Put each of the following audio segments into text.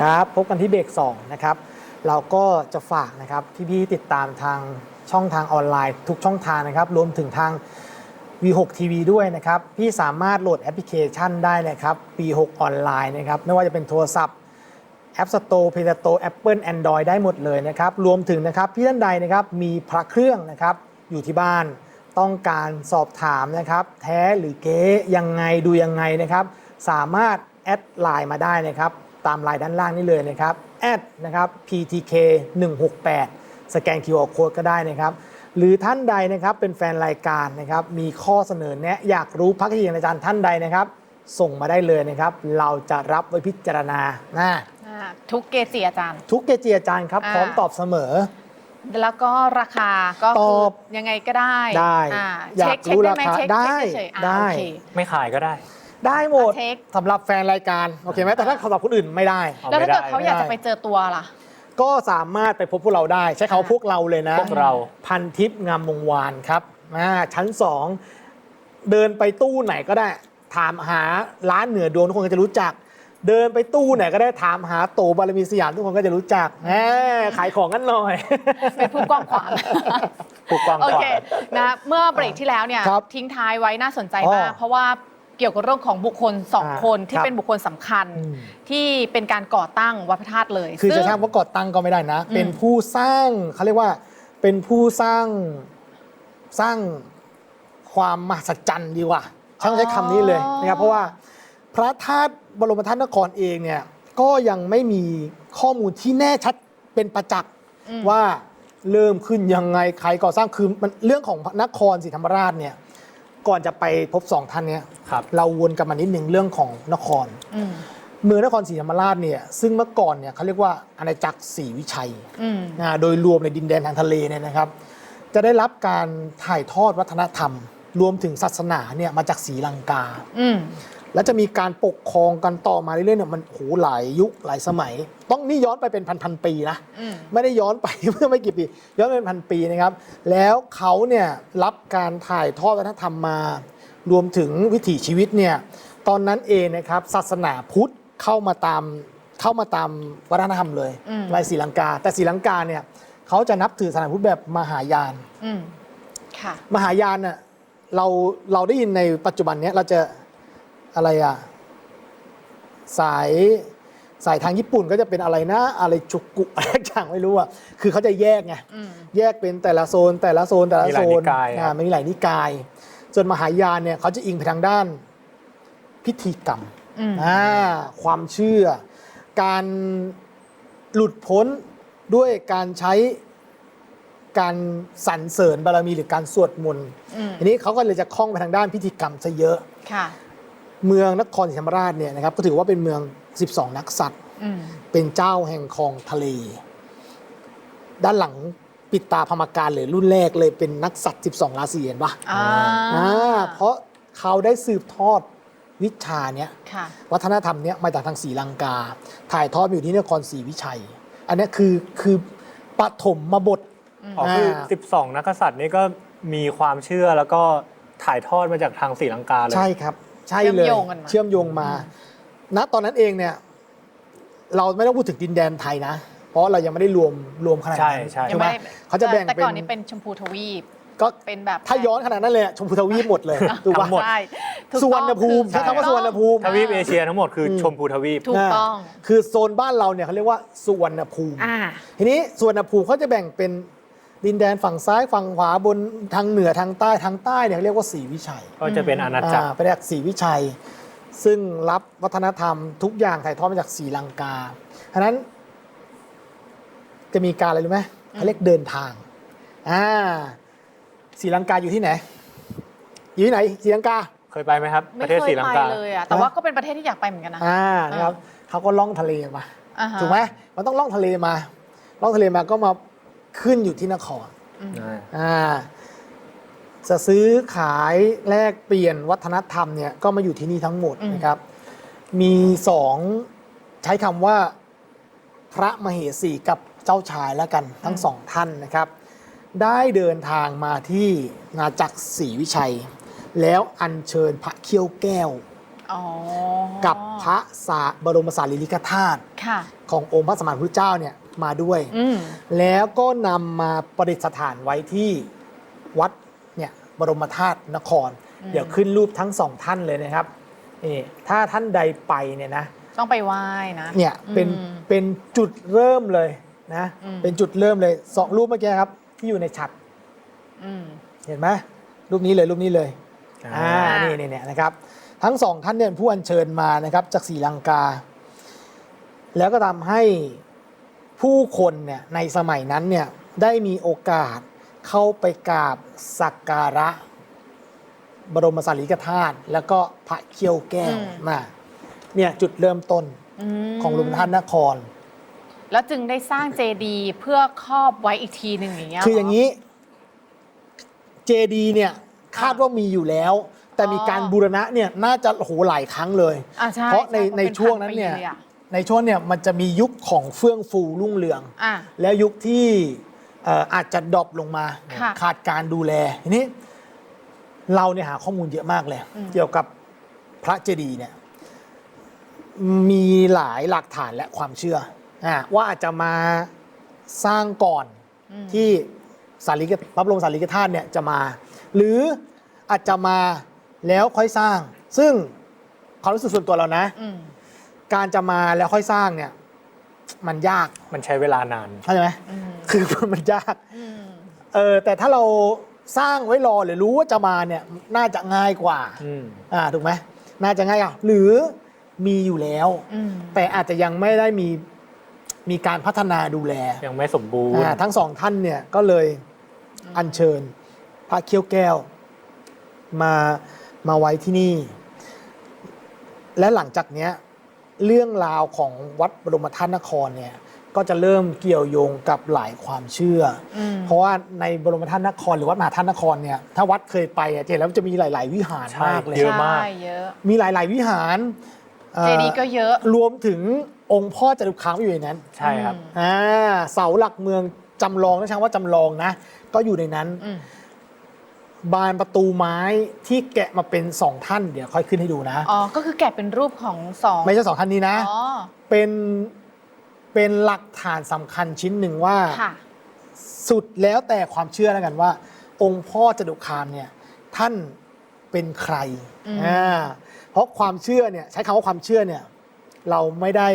ครับพบกันที่เบรก2นะครับเราก็จะฝากนะครับพี่ๆติดตามทางช่องทางออนไลน์ ทุกช่องทางนะครับรวมถึงทาง V6 TV ด้วยนะครับพี่สามารถโหลดแอปพลิเคชันได้นะครับ P6 ออนไลน์นะครับไม่ว่าจะเป็นโทรศัพท์ App Store Play Store Apple Android ได้หมดเลยนะครับรวมถึงนะครับพี่ท่านใดนะครับมีพระเครื่องนะครับอยู่ที่บ้านต้องการสอบถามนะครับ แท้หรือเก๊ยังไงดูยังไงนะครับ สามารถแอดไลน์มาได้นะครับ ตามไลน์ด้านล่างนี้เลยนะครับแอดนะครับ PTK 168สแกน QR Code ก็ได้นะครับ หรือท่านใดนะครับเป็นแฟนรายการนะครับ มีข้อเสนอแนะอยากรู้พักที่อาจารย์ท่านใดนะครับ ส่งมาได้เลยนะครับ เราจะรับไว้พิจารณานะอ่าทุกเกจิอาจารย์ ทุกเกจิอาจารย์ครับอ่าพร้อมตอบเสมอ แล้วก็ราคาก็ตคืออบยังไงก็ได้ ได้อ่าอยากเช็คเช็ครู้ได้ไหมราคาเช็คได้เช็คเฉยๆอ่าได้โอเคไม่ขายก็ได้ ได้หมดเช็คสำหรับแฟนรายการโอเคไหมแต่ถ้าสำหรับคนอื่นไม่ได้เอาแล้วถ้าเกิดไม่ได้เขาอยากไม่จะได้ไปเจอตัวล่ะ ก็สามารถไปพบพวกเราได้ ใช้คำว่าอ่าพวกเราเลยนะพวกเรา พันทิพย์งามวงวานครับอ่าชั้น 2 เดินไปตู้ไหนก็ได้ ถามหาร้านเหนือดวงทุกคนก็จะรู้จัก เดินไปตู้ไหนก็ได้ถามหาโตบารมีสยามทุกคนก็จะรู้จักแหมขายของกันหน่อย เป็นผู้กว้างขวาง ผู้กว้างโอขวาเคง นะเมื่อเบรกที่แล้วเนี่ยครับทิ้งท้ายไว้น่าสนใจอ๋อมากเพราะว่า เกี่ยวกับเรื่องของบุคคลสองอ่าคนที่ครับเป็นบุคคลสำคัญ อืม ที่เป็นการก่อตั้งวัดพระธาตุเลยคือจะซึ่ง ใช้คำว่าก่อตั้งก็ไม่ได้นะ อืม เป็นผู้สร้างเขาเรียกว่าเป็นผู้สร้างสร้างความมหัศจรรย์ดีกว่าช่างใช้คำนี้เลยนะครับเพราะว่าพระธาตุบรมธาตุนครเองเนี่ยก็ยังไม่มีข้อมูลที่แน่ชัดเป็นประจักษ์อืมว่าเริ่มขึ้นยังไงใครก่อสร้างคือมันเรื่องของนครศรีธรรมราชเนี่ย ก่อนจะไปพบสองท่านเนี่ยครับเราวนกลับมานิดหนึ่งเรื่องของนคร อืม เมืองนครศรีธรรมราชเนี่ยซึ่งเมื่อก่อนเนี่ยเขาเรียกว่าอาณาจักรศรีวิชัยอืม นะโดยรวมในดินแดนทางทะเลเนี่ยนะครับ จะได้รับการถ่ายทอดวัฒนธรรม รวมถึงศาสนาเนี่ยมาจากศรีลังกา อืม และจะมีการปกครองกันต่อมาเรื่อยๆเนี่ยมันโหหลายยุคหลายสมัย ต้องนี่ย้อนไปเป็นพันๆปีนะอืมไม่ได้ย้อนไปเมื่อไม่กี่ปี ย้อนไปเป็นพันปีนะครับ แล้วเขาเนี่ยรับการถ่ายทอดวัฒนธรรมมา รวมถึงวิถีชีวิตเนี่ยตอนนั้นเองนะครับศาสนาพุทธเข้ามาตามเข้ามาตามวัฒนธรรมเลยอืมในศรีลังกา แต่ศรีลังกาเนี่ยเขาจะนับถือศาสนาพุทธแบบมหายานอืมค่ะมหายานน่ะเราเราได้ยินในปัจจุบันเนี้ยเราจะ อะไรอะสายสายทางญี่ปุ่นก็จะเป็นอะไรนะ อะไรจุกุอะไรอย่างไม่รู้อะคือเขาจะแยกไงอืมแยกเป็นแต่ละโซน แต่ละโซนแต่ละมีหโซลายนินกายครับอ่ามีหลายนิกาย ส่วนมหายานเนี่ยเขาจะอิงไปทางด้านพิธีกรรมอืมอ่าความเชื่อ การหลุดพ้นด้วยการใช้การสรรเสริญบารมีหรือการสวดมนต์อืมทีนี้เขาก็เลยจะคล่องไปทางด้านพิธีกรรมซะเยอะค่ะ เมืองนครศรีธรรมราชเนี่ยนะครับก็ถือว่าเป็นเมือง 12 นักสัตว์อืมเป็นเจ้าแห่งคลองทะเล ด้านหลังปิดตาพรรมการเลยรุ่นแรกเลยเป็นนักสัตว์ 12 ราศีเห็นปะอ่าอ่าเพราะเขาได้สืบทอดวิชาเนี้ยค่ะวัฒนธรรมเนี้ยมาจากทางศรีลังกา ถ่ายทอดมาอยู่ที่นครศรีวิชัย อันเนี้ยคือคือปฐมมาบทอ๋อคืออ่า12 นักกษัตริย์นี่ก็มีความเชื่อแล้วก็ถ่ายทอดมาจากทางศรีลังกาเลย ใช่ครับ ใช่เชื่อมเลยโยงกันมา เชื่อมโยงมา ณตอนนั้นเองเนี่ย เราไม่ต้องพูดถึงดินแดนไทยนะ เพราะเรายังไม่ได้รวมรวมขนาดใช่นั้นใช่ถูกไหมยังไม่ได้เขาจะแบ่งแต่เป็นก่อนนี้เป็นชมพูทวีปก็เป็นแบบถ้าย้อนขนาดนั้นเลยอะชมพูทวีปหมดเลยถูกทั้ปะงหมด ใช่ถูกสุวรต้องรณภูมิคือใช้คำว่าสุวรรณภูมิ ทวีปเอเชียทั้งหมดคืออม ชมพูทวีป ถูกต้องาคือโซนบ้านเราเนี่ยเขาเรียกว่าสุวรรณภูมิ อ่า ทีนี้สุวรรณภูมิเขาจะแบ่งเป็น ดินแดนฝั่งซ้ายฝั่งขวาบนทางเหนือทางใต้ทางใต้เนี่ยเขาเรียกว่าศรีวิชัยก็จะเป็นอาณาจักรอ่าเป็นจากศรีวิชัย ซึ่งรับวัฒนธรรมทุกอย่างถ่ายทอดมาจากศรีลังกาฉะนั้น จะมีการอะไรรู้ไหมเขาเรียกเดินทางอ่าศรีลังกาอยู่ที่ไหน อยู่ที่ไหนศรีลังกาเคยไปไหมครับปไม่ระเทศเคศรียลังไปกาเลยอะแต่ว่าก็เป็นประเทศที่อยากไปเหมือนกันนะอ่านะครับเขาก็ล่องทะเลมาอ่าฮะถูกไหมมันต้องล่องทะเลมาล่องทะเลมาก็มา ขึ้นอยู่ที่นครอ่าจะซื้อขายแลกเปลี่ยนวัฒนธรรมเนี่ยก็มาอยู่ที่นี่ทั้งหมดอืมนะครับ มีสองใช้คำว่าพระมเหสีกับเจ้าชายแล้วกันทั้งสองท่านนะครับ ได้เดินทางมาที่นาจักรศรีวิชัย แล้วอัญเชิญพระเขี้ยวแก้วอ๋อกับพระสาบรมสารีริกธาตุค่ะขององค์พระสมานพุทธเจ้าเนี่ย มาด้วยอืมแล้วก็นำมาประดิษฐานไว้ที่วัดเนี่ยบรมธาตุนครอืมเดี๋ยวขึ้นรูปทั้งสองท่านเลยนะครับนี่ถ้าท่านใดไปเนี่ยนะต้องไปไหว้นะเนี่ยเป็นอืมเป็นจุดเริ่มเลยนะอืมเป็นจุดเริ่มเลยสองรูปเมื่อกี้ครับ ที่อยู่ในฉัดอืมเห็นไหมรูปนี้เลยรูปนี้เลยอ่าอ่านี่นี่เนี่ยนะครับ ทั้งสองท่านเนี่ยเป็นผู้อัญเชิญมานะครับ จากศรีลังกา แล้วก็ทำให้ ผู้คนเนี่ยในสมัยนั้นเนี่ยได้มีโอกาสเข้าไปกราบสักการะ บรมสารีริกธาตุแล้วก็พระเขี้ยวแก้วอืมมาเนี่ยจุดเริ่มต้นมของหลุมท่านนคร แล้วจึงได้สร้างเจดีย์เพื่อครอบไว้อีกทีหนึ่งอย่างเงี้ยคืออย่างนี้ นี้เจดีเนี่ยคาดว่ามีอยู่แล้ว แต่มีการอ๋อบูรณะเนี่ยน่าจะโอ้โหหลายครั้งเลย อ่าใช่เพราะในช่ในเป็ช่วงนั้นพัปีเนี่ยลอะ ในช่วงเนี่ยมันจะมียุคของเฟื่องฟูรุ่งเรือง อะ แล้วยุคที่เอ่ออาจจะดรอปลงมา ค่ะ ขาดการดูแลทีนี้ เราเนี่ยหาข้อมูลเยอะมากเลยอืมเกี่ยวกับพระเจดีย์เนี่ยมีหลายหลักฐานและความเชื่ออะว่าอาจจะมาสร้างก่อนอืมที่สารีกพระบรมสารีริกธาตุเนี่ยจะมา หรืออาจจะมาแล้วค่อยสร้าง ซึ่งความรู้สึกส่วนตัวเรานะ อืม การจะมาแล้วค่อยสร้างเนี่ย มันยากมันใช้เวลานาน เข้าใจไหมอืมคือมันยากอืมเออแต่ถ้าเราสร้างไว้รอหรือรู้ว่าจะมาเนี่ย น่าจะง่ายกว่าอืมอ่าถูกไหมน่าจะง่ายกว่าหรือมีอยู่แล้วอืมแต่อาจจะยังไม่ได้มีมีการพัฒนาดูแลยังไม่สมบูรณ์อ่าทั้งสองท่านเนี่ยก็เลยอัญเชิญ พระเขี้ยวแก้ว มามาไว้ที่นี่ และหลังจากเนี้ย เรื่องราวของวัดบรมธาตุนครเนี่ยก็จะเริ่มเกี่ยวโยงกับหลายความเชื่อออืมเพราะว่าในบรมธาตุนครหรือวัดมหาธาตุนครเนี่ยถ้าวัดเคยไปอะจะเห็นแล้วจะมีหลาย ๆ วิหารใช่มากเลย เยอะมาก ใช่เยอะ มีหลาย ๆ วิหารอ่อเจดีย์ก็เยอะ รวมถึงองค์พ่อจตุคามอยู่ในนั้นใช่ครับอืมอ่าเสาหลักเมืองจำลองนะช่างว่าจำลองนะ ก็อยู่ในนั้น อืม บานประตูไม้ที่แกะมาเป็นสองท่านเดี๋ยวค่อยขึ้นให้ดูนะ อ๋อ ก็คือแกะเป็นรูปของสองไม่ใช่สองท่านนี้นะ อ๋อ เป็นเป็นหลักฐานสำคัญชิ้นหนึ่งว่า ค่ะ สุดแล้วแต่ความเชื่อแล้วกันว่า องค์พ่อจตุคามเนี่ยท่านเป็นใครอืม อ่าเพราะความเชื่อเนี่ยใช้คำว่าความเชื่อเนี่ยเราไม่ได้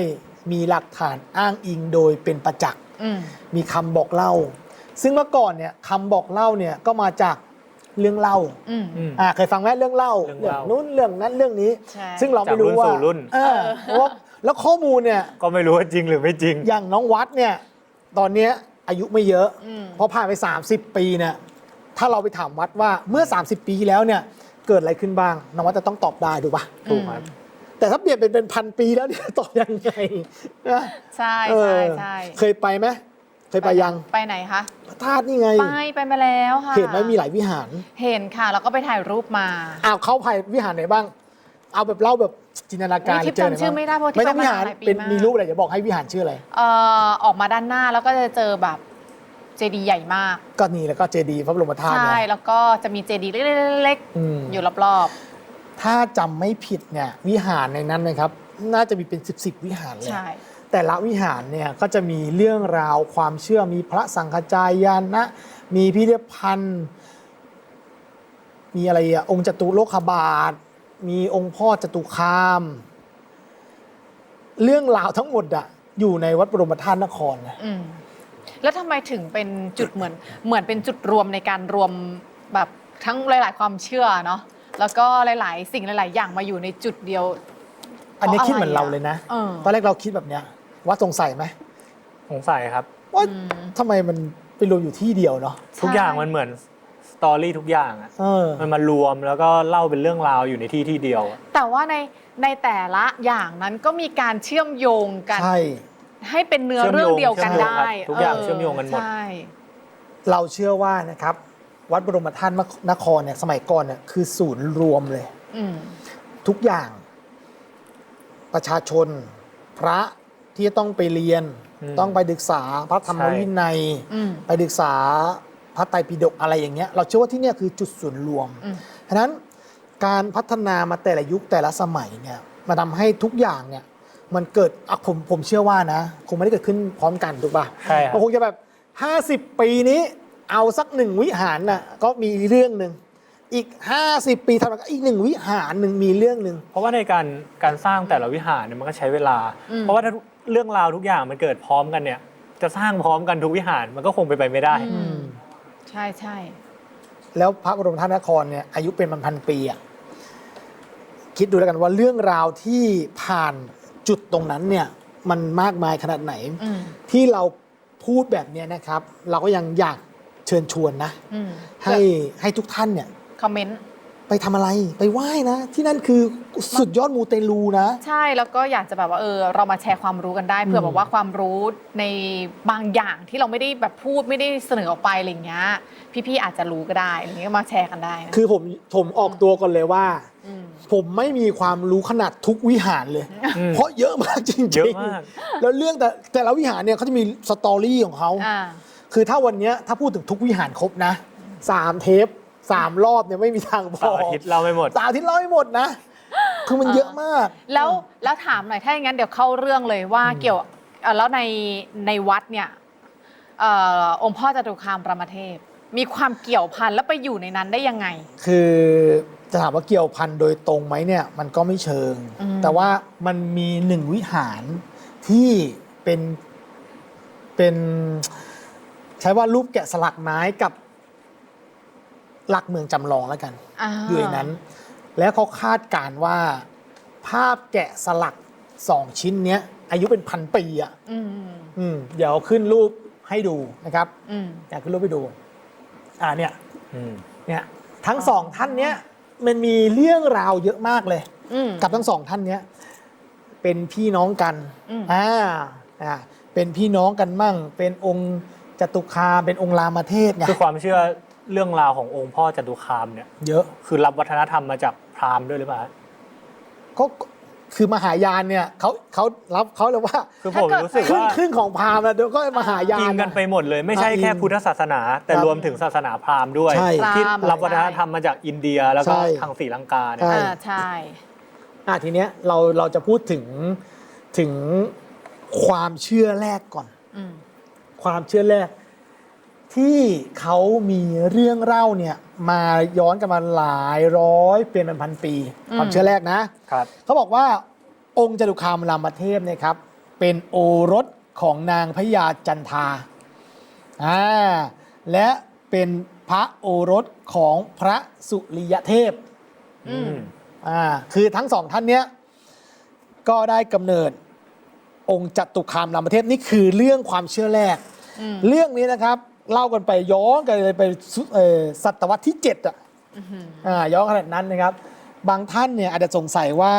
มีหลักฐานอ้างอิงโดยเป็นประจักษ์ อืม มีคำบอกเล่า ซึ่งเมื่อก่อนเนี่ยคำบอกเล่าเนี่ยก็มาจาก เรื่องเล่าอืม อืม อ่าเคยฟังไหมเรื่องเล่าเรื่องเล่า นู้นเรื่องนั้นเรื่องนี้ ใช่ ซึ่งเราไม่รู้จากรุ่นว่าสู่รุ่น เออเพราะว่าแล้วข้อมูลเนี่ย ก็ไม่รู้ว่าจริงหรือไม่จริง อย่างน้องวัดเนี่ย ตอนเนี้ยอายุไม่เยอะอืมเพราะผ่านไป 30 ปีเนี่ยถ้าเราไปถามวัดว่าเมื่อ 30 ปีที่แล้วเนี่ย เกิดอะไรขึ้นบ้าง น้องวัดจะต้องตอบได้ถูกปะถูกครับ แต่ถ้าเปลี่ยนเป็นเป็นพันปีแล้วเนี่ย ตอบยังไงนะใช่เอใช่อใช่เคยไปไหมเค ยไปยัง ไปไหนคะพระธาตุนี่ไง ไปไปมาแล้วค่ะเห็นไหมมีหลายวิหาร เห็นค่ะ แล้วก็ไปถ่ายรูปมาอ้าวเข้าภายวิหารไหนบ้าง เอาแบบเล่าแบบจินตนาการนี่ทิพย์เจอไหนจำชื่อบ้างไม่ได้เพราะทิพย์ไม่ต้องไปวิมาหารหลายปีเป็นมากมีรูปอะไรเดี๋ยวบอกให้วิหารชื่ออะไรเอ่อออกมาด้านหน้าแล้วก็จะเจอแบบเจดีย์ใหญ่มาก ก็นี่แล้วก็เจดีย์พระบรมธาตุใช่เนี่ยแล้วก็จะมีเจดีย์เล็กอืมๆอยู่รอบถ้าจำไม่ผิดเนี่ยวิหารในนั้นนะครับ น่าจะมีเป็น10บสวิหารๆเลยใช่ แต่ละวิหารเนี่ยก็จะมีเรื่องราวความเชื่อมีพระสังฆจายานะ มีพิพิธภัณฑ์ มีอะไรอะองค์จตุโลกบาท มีองค์พ่อจตุคาม เรื่องราวทั้งหมดอะอยู่ในวัดบรมธาตุนครนะอืมแล้วทำไมถึงเป็นจุดเหมือนเหมือนเป็นจุดรวมในการรวมแบบทั้งหลาย ๆ ความเชื่อเนาะแล้วก็หลาย ๆ สิ่งหลาย ๆ อย่างมาอยู่ในจุดเดียว อันนี้เพราะคิดเหมือนอะไรเราอะเลยนะ เออ ตอนแรกเราคิดแบบเนี้ย ว่าสงสัยไหมสงสัยครับ ว่าอืมทำไมมันไปรวมอยู่ที่เดียวเนาะทุกอย่างมันเหมือนสตอรี่ทุกอย่างอะเออ มันมารวมแล้วก็เล่าเป็นเรื่องราวอยู่ในที่ที่เดียวอะแต่ว่าในในแต่ละอย่างนั้นก็มีการเชื่อมโยงกัน ใช่ ให้เป็นเนื้อเรื่องเดียวกันได้ทุกอย่างเชื่อมโยงกันหมด ใช่เราเชื่อว่านะครับ วัดบรมธาตุนครเนี่ยสมัยก่อนเนี่ยคือศูนย์รวมเลย อืม ทุกอย่าง ประชาชน พระ ที่ต้องไปเรียนอืมต้องไปศึกษาพระธรรมใช่วินัยอืมไปศึกษาพระไตรปิฎกอะไรอย่างเงี้ยเราเชื่อว่าที่เนี่ยคือจุดศูนย์รวมอืมฉะนั้นการพัฒนามาแต่ละยุคแต่ละสมัยเนี่ยมาทำให้ทุกอย่างเนี่ยมันเกิดอะผมผมเชื่อว่านะ คงไม่ได้เกิดขึ้นพร้อมกันถูกป่ะใช่ครับมันคงจะแบบ 50 ปีนี้เอาสักหนึ่งวิหารน่ะก็มีเรื่องหนึ่งอีก 50 ปีทำมาอีกหนึ่งวิหารหนึ่งมีเรื่องหนึ่งเพราะว่าในการการสร้างแต่ละวิหารเนี่ยมันก็ใช้เวลาอืมเพราะว่าถ้า เรื่องราวทุกอย่างมันเกิดพร้อมกันเนี่ย จะสร้างพร้อมกันทุกวิหารมันก็คงไปนไปไม่ได้ อืม ใช่ใช่แล้วพระบรมธาตุนครเนี่ยอายุเป็นพันๆปีอะคิดดูแล้วกันว่าเรื่องราวที่ผ่านจุดตรงนั้นเนี่ยมันมากมายขนาดไหน อืมที่เราพูดแบบเนี้ยนะครับ เราก็ยังอยากเชิญชวนนะ อืมให้ให้ทุกท่านเนี่ยคอมเมนต์ ไปทำอะไรไปไหว้นะ ที่นั่นคือสุดยอดมูเตลูนะ ใช่แล้วก็อยากจะแบบว่าเออเรามาแชร์ความรู้กันได้เผื่อมแบบว่าความรู้ในบางอย่างที่เราไม่ได้แบบพูดไม่ได้เสนอออกไปอะไรอย่างเงี้ยพี่ๆอาจจะรู้ก็ได้อะไรเงี้ยมาแชร์กันได้นะ คือผมผมออกตัวก่อนเลยว่ามผมไม่มีความรู้ขนาดทุกวิหารเลย อืมเพราะเยอะมากจริงๆเยอะมาก แล้วเรื่องแต่แต่ละวิหารเนี่ยเขาจะมีสตอรี่ของเขา อ่า คือถ้าวันเนี้ยถ้าพูดถึงทุกวิหารครบนะสามเทป สามรอบเนี่ยไม่มีทางพเสาอร์อาทิตย์เราไม่หมด สามอาทิตย์เล่าไม่หมดนะ คือมันเยอะมาก แล้วแล้วถามหน่อยถ้าอย่างนั้นเดี๋ยวเข้าเรื่องเลยว่าเกี่ยวเอ่อแล้วในในวัดเนี่ยเอ่อองค์พ่อจตุคามรามเทพ มีความเกี่ยวพันแล้วไปอยู่ในนั้นได้ยังไง คือจะถามว่าเกี่ยวพันโดยตรงไหมเนี่ยมันก็ไม่เชิง อืม แต่ว่ามันมีหนึ่งวิหารที่เป็นเป็น ใช้ว่ารูปแกะสลักไม้กับ หลักเมืองจำลองแล้วกันาอยู่ในนั้น แล้วเขาคาดการณ์ว่า ภาพแกะสลักสองชิ้นเนี้ย อายุเป็นพันปีอะอืมอืมเดี๋ยวขึ้นรูปให้ดูนะครับอืม อยากขึ้นรูปให้ดู อ่าเนี่ย อืม เนี่ยทั้งสองท่านเนี้ยมันมีเรื่องราวเยอะมากเลย อืม กับทั้งสองท่านเนี้ยเป็นพี่น้องกันอืม อ่าอ่าเป็นพี่น้องกันมั่ง เป็นองค์จตุคามเป็นองค์รามเทพไง คือความเชื่อ เรื่องราวขององค์พ่อจตุคามเนี่ย เยอะ คือรับวัฒนธรรมมาจากพราหมณ์ด้วยหรือเปล่าฮะ ก็คือมหายานเนี่ยเขาเขารับเขาเลยว่าคือผมรู้สึกครึ่งว่า ครึ่งของพราหมณ์นะเดี๋ยวก็มหายาน อิงกันไปหมดเลยไม่ใช่อะแค่อิงพุทธศาสนา แต่ครับรวมถึงศาสนาพราหมณ์ด้วย ใช่ที่พราหมณ์รับวัฒนธรรมมาจากอินเดียแล้วก็ใช่ทางศรีลังกาเนี่ย ใช่ อ่าใช่ อะทีเนี้ยเราเราจะพูดถึงถึงความเชื่อแรกก่อน อืม ความเชื่อแรก ที่เขามีเรื่องเล่าเนี่ยมาย้อนกันมาหลายร้อยเป็นพันๆปี ความเชื่อแรกนะครับเขาบอกว่าองค์จตุคามรามเทพเนี่ยครับเป็นโอรสของนางพญาจันทาอ่าและเป็นพระโอรสของพระสุริยเทพอืมอ่าคือทั้งสองท่านเนี้ยก็ได้กำเนิดองค์จตุคามรามเทพนี่คือเรื่องความเชื่อแรกอืมเรื่องนี้นะครับ เล่ากันไปย้อนกันเลยไปสุเอ่อศตวรรษที่7อะอื้อหืออ่าย้อนขนาดนั้นนะครับ บางท่านเนี่ยอาจจะสงสัยว่า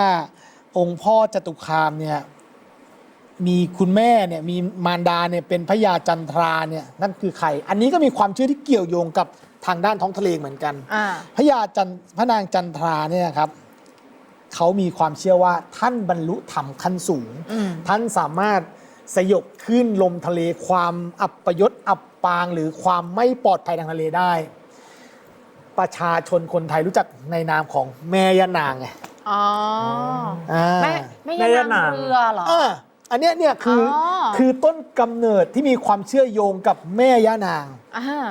องค์พ่อจตุคามเนี่ยมีคุณแม่เนี่ยมีมารดาเนี่ยเป็นพญาจันทราเนี่ยนั่นคือใคร อันนี้ก็มีความเชื่อที่เกี่ยวโยงกับทางด้านท้องทะเลเหมือนกันอ่า พญาจันพระนางจันทราเนี่ยครับเขามีความเชื่อว่าท่านบรรลุธรรมขั้นสูง อืม ท่านสามารถ สยบขึ้นลมทะเลความอับประยศอับปางหรือความไม่ปลอดภัยทางทะเลได้ ประชาชนคนไทยรู้จักในนามของแม่ย่านางไงอ๋ออ่า แม่แม่แม่ย่าย่านานางงเรือเหรอ อ่าอันเนี้ยเนี่ยคือออ คือต้นกำเนิดที่มีความเชื่อโยงกับแม่ย่านาง อ่า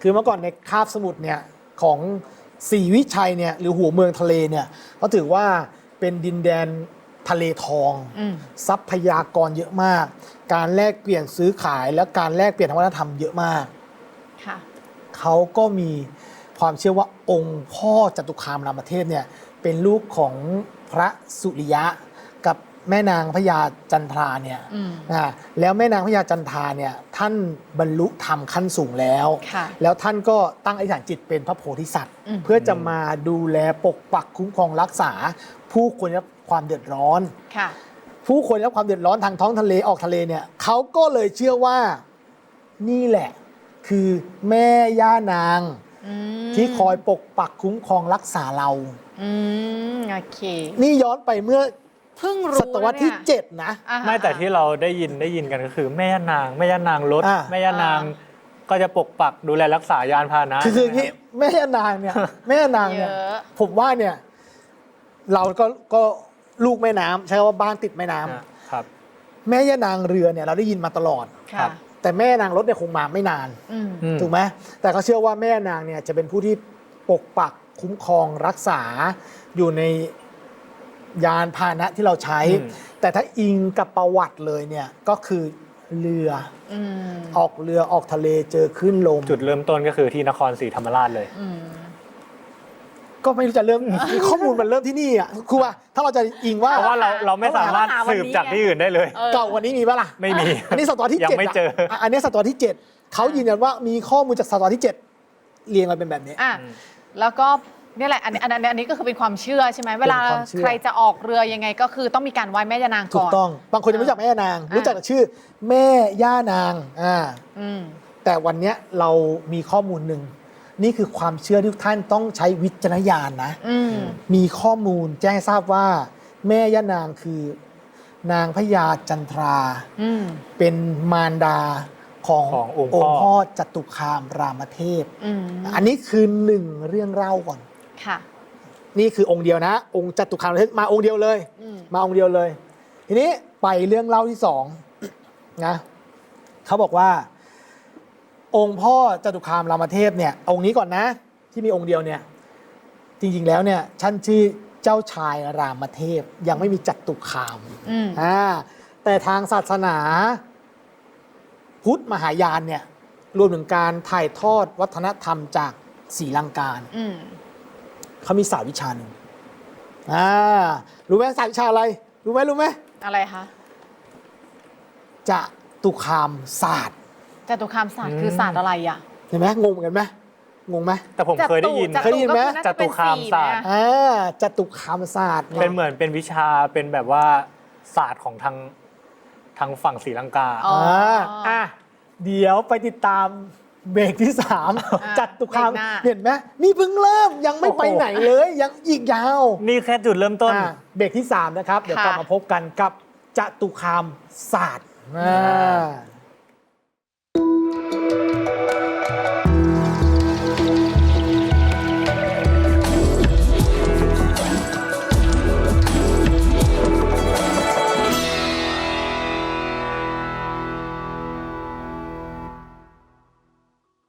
คือเมื่อก่อนในคาบสมุทรเนี่ยของศรีวิชัยเนี่ยหรือหัวเมืองทะเลเนี่ยเขาถือว่าเป็นดินแดน ทะเลทอง อืม ทรัพยากรเยอะมาก การแลกเปลี่ยนซื้อขายและการแลกเปลี่ยนทางวัฒนธรรมเยอะมาก ค่ะ เขาก็มีความเชื่อว่าองค์พ่อจตุคามรามเทพเนี่ยเป็นลูกของพระสุริยะกับแม่นางพญาจันทราเนี่ยอืม อ่าแล้วแม่นางพญาจันทราเนี่ยท่านบรรลุธรรมขั้นสูงแล้ว ค่ะ แล้วท่านก็ตั้งอธิษฐานจิตเป็นพระโพธิสัตว์ อืม เพื่อจะมาดูแลปกปักคุ้มครองรักษา ผู้คนได้รับ ความเดือดร้อน ค่ะ ผู้คนได้รับความเดือดร้อนทางท้องทะเลออกทะเลเนี่ยเขาก็เลยเชื่อว่านี่แหละ คือแม่ย่านาง อืมที่คอยปกปักคุ้มครองรักษาเรา อืมโอเคนี่ย้อนไปเมื่อเพิ่งรู้ศตวรรษที่นะเนี่ย7 นะ อ่าไม่แต่ที่เราได้ยินได้ยินกันก็คือแม่ย่านาง แม่ย่านางรถอ่า แม่ย่านางก็จะปกปักดูแลรักษายานพาหนะคือคืออย่างนี้แม่ย่านางเนี่ย แม่ย่านางเยเนี่ยอะ ผมว่าเนี่ย เราก็ก็ ลูกแม่น้ำใช้คำว่าบ้านติดแม่น้ำอ่าแม่ย่านางเรือเนี่ยเราได้ยินมาตลอด ครัค่ะบ แต่แม่นางรถเนี่ยคงมาไม่นาน อืม อืม ถูกไหมแต่ก็เชื่อว่าแม่นางเนี่ยจะเป็นผู้ที่ปกปักคุ้มครองรักษาอยู่ในยานพาหนะที่เราใช้ อืม แต่ถ้าอิงกับประวัติเลยเนี่ยก็คือเรืออืมออกเรือออกทะเลเจอคลื่นลม จุดเริ่มต้นก็คือที่นครศรีธรรมราชเลย อืม ก็ไม่รู้จะเริ่ม ข้อมูลมันเริ่มที่นี่อะคือว่าถ้าเราจะอิงว่าเพราะว่าเราเราไม่สามารถเอามาหาวันนี้สืบจากที่อื่นได้เลยเออเก่ากว่านี้มีปะล่ะไม่มีอันนี้ศตวรรษที่ยังเจ็ดไม่เจอะอันนี้ศตวรรษที่เจ็ดเขายืนยันว่ามีข้อมูลจากศตวรรษที่เจ็ดเรียงมาเป็นแบบนี้ อะแล้วก็เนี่ยแหละอันนี้อันนี้อันนี้ก็คือเป็นความเชื่อใช่ไหมเวลาเป็นความเชื่อ ใครจะออกเรือยังไงก็คือต้องมีการไหว้แม่ยานางถูก่กอน ต้อง บางคนยังไม่รู้จักแม่ย่านาง อ่ารู้รู้จักแต่ชื่อ แม่ย่านางอ่าอืมแต่วันเนี้ยเรามีข้อมูลหนึ่ง นี่คือความเชื่อที่ทุกท่านต้องใช้วิจารณญาณนะ อืม มีข้อมูลแจ้งให้ทราบว่า แม่ย่านางคือ นางพญาจันทรา อืม เป็นมารดาของขององค์พ่อ พ่อจตุคามรามเทพ อืมอันนี้คือหนึ่งเรื่องเล่าก่อน ค่ะ นี่คือองค์เดียวนะ องค์จตุคามรามเทพมาองค์เดียวเลย อืม มาองค์เดียวเลย ทีนี้ไปเรื่องเล่าที่สอง นะเขาบอกว่า องค์พ่อจตุคามรามเทพเนี่ยองค์นี้ก่อนนะที่มีองค์เดียวเนี่ยจริงๆแล้วเนี่ยท่านชื่อเจ้าชายรามเทพยังไม่มีจตุคามอืมอ่าแต่ทางศาสนา พุทธมหายานเนี่ยรวมถึงการถ่ายทอดวัฒนธรรมจากศรีลังกาอืมเขามีศาสตร์วิชาหนึ่งอ่ารู้ไหมศาสตร์วิชาอะไร รู้ไหมรู้ไหมอะไรคะจะตุคามศาสตร์ จตุคามศาสตร์อืมคือศาสตร์อะไรอะเห็นไหมงงเหมือนกันไหมงงไหมแต่ผมเคยได้ยินจตุเคยได้ยินไหมก็อน่าจะเป็นจตุคามศาสตร์สี่ไหมอ่าจะตุคามศาสตร์เป็นเหมือนเป็นวิชาเป็นแบบว่าศาสตร์ของทางทางฝั่งศรีลังกาอ๋ออ่าอะเดี๋ยวไปติดตามเบรกที่สามอ่าจัตุคามเบรกหน้าเห็นไหมนี่เพิ่งเริ่มยังไม่โอ้โหไปไหนเลย ยังอีกยาว นี่แค่จุดเริ่มต้นอะเบรกที่ 3 นะครับ เดี๋ยวค่ะกลับมาพบกันกับจตุคามศาสตร์อ่า